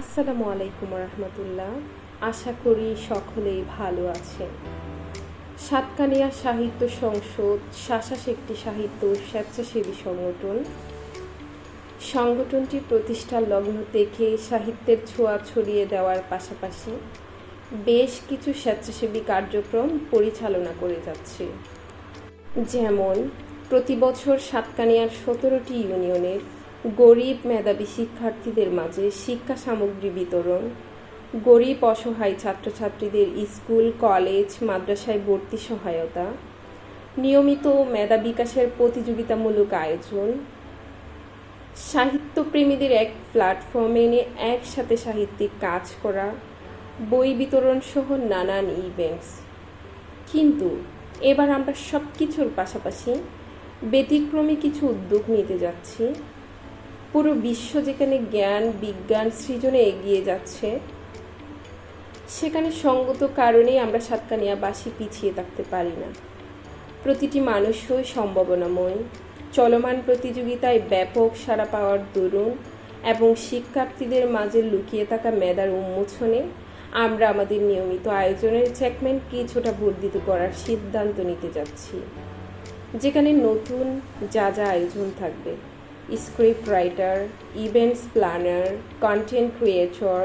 আসসালামু আলাইকুম রহমতুল্লাহ। আশা করি সকলেই ভালো আছেন। সাতকানিয়া সাহিত্য সংসদ শাসাস একটি সাহিত্য স্বেচ্ছাসেবী সংগঠন। সংগঠনটি প্রতিষ্ঠার লগ্ন থেকে সাহিত্যের ছোঁয়া ছড়িয়ে দেওয়ার পাশাপাশি বেশ কিছু স্বেচ্ছাসেবী কার্যক্রম পরিচালনা করে যাচ্ছে। যেমন, প্রতি বছর সাতকানিয়ার সতেরোটি ইউনিয়নের গরিব মেধাবী শিক্ষার্থীদের মাঝে শিক্ষা সামগ্রী বিতরণ, গরিব অসহায় ছাত্রছাত্রীদের স্কুল, কলেজ, মাদ্রাসায় ভর্তি সহায়তা, নিয়মিত মেধা বিকাশের প্রতিযোগিতামূলক আয়োজন, সাহিত্যপ্রেমীদের এক প্ল্যাটফর্মে এনে একসাথে সাহিত্যিক কাজ করা, বই বিতরণ সহ নানান ইভেন্টস কিন্তু এবার আমরা সব কিছুর পাশাপাশি ব্যতিক্রমী কিছু উদ্যোগ নিতে যাচ্ছি। পুরো বিশ্ব যেখানে জ্ঞান, বিজ্ঞান সৃজনে এগিয়ে যাচ্ছে, সেখানে সঙ্গত কারণেই আমরা সাতকানিয়াবাসী পিছিয়ে থাকতে পারি না। প্রতিটি মানুষই সম্ভাবনাময়, চলমান প্রতিযোগিতায় ব্যাপক সাড়া পাওয়ার দরুন এবং শিক্ষার্থীদের মাঝে লুকিয়ে থাকা মেধার উন্মোচনে আমরা আমাদের নিয়মিত আয়োজনের চেকমেন্ট কিছুটা বর্ধিত করার সিদ্ধান্ত নিতে যাচ্ছি, যেখানে নতুন যা যা আয়োজন থাকবে। Script writer events planner content creator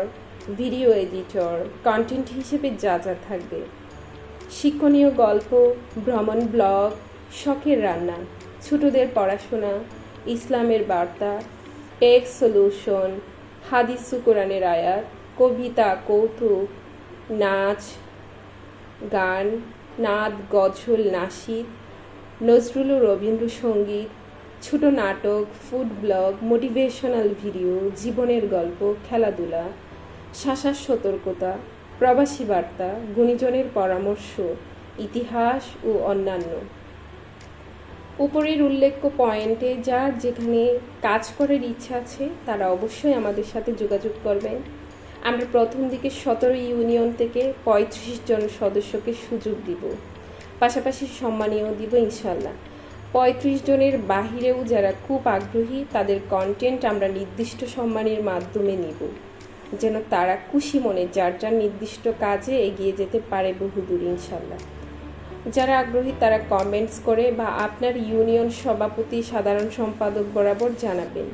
video editor content হিসেবে যা যা থাকবে। শিক্ষণীয় গল্প, ভ্রমণ ব্লগ, শখের রান্না, ছোটদের পড়াশোনা, ইসলামের বার্তা, টেক সলিউশন, হাদিস কোরআনের আয়াত, কবিতা, কৌতুক, নাচ, গান, নাদ, গজল, নাসিদ, নজরুল রবীন্দ্রসঙ্গীত ছোট নাটক ফুড ব্লগ মোটিভেশনাল ভিডিও জীবনের গল্প, খেলাধুলা শাসার সতর্কতা, প্রবাসী বার্তা, গুণীজনের পরামর্শ, ইতিহাস ও অন্যান্য। উপরের উল্লেখ্য পয়েন্টে যার যেখানে কাজ করার ইচ্ছা আছে, তারা অবশ্যই আমাদের সাথে যোগাযোগ করবেন। আমরা প্রথম দিকে সতেরো ইউনিয়ন থেকে পঁয়ত্রিশ জন সদস্যকে সুযোগ দিব। পাশাপাশি সম্মানীয় দিব ইনশাল্লাহ পঁয়ত্রিশ জনের বাহিরেও যারা খুব আগ্রহী, তাদের কন্টেন্ট আমরা নির্দিষ্ট সম্মানের মাধ্যমে নিব। যেন তারা খুশি মনে যার যার নির্দিষ্ট কাজে এগিয়ে যেতে পারে বহুদূর ইনশাল্লাহ যারা আগ্রহী, তারা কমেন্টস করে বা আপনার ইউনিয়ন সভাপতি, সাধারণ সম্পাদক বরাবর জানাবেন।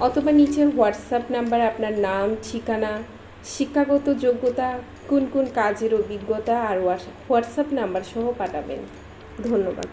অথবা নিচের হোয়াটসঅ্যাপ নাম্বার আপনার নাম, ঠিকানা, শিক্ষাগত যোগ্যতা, কোন কোন কাজের অভিজ্ঞতা আর হোয়াটসঅ্যাপ নাম্বার সহ পাঠাবেন। ধন্যবাদ।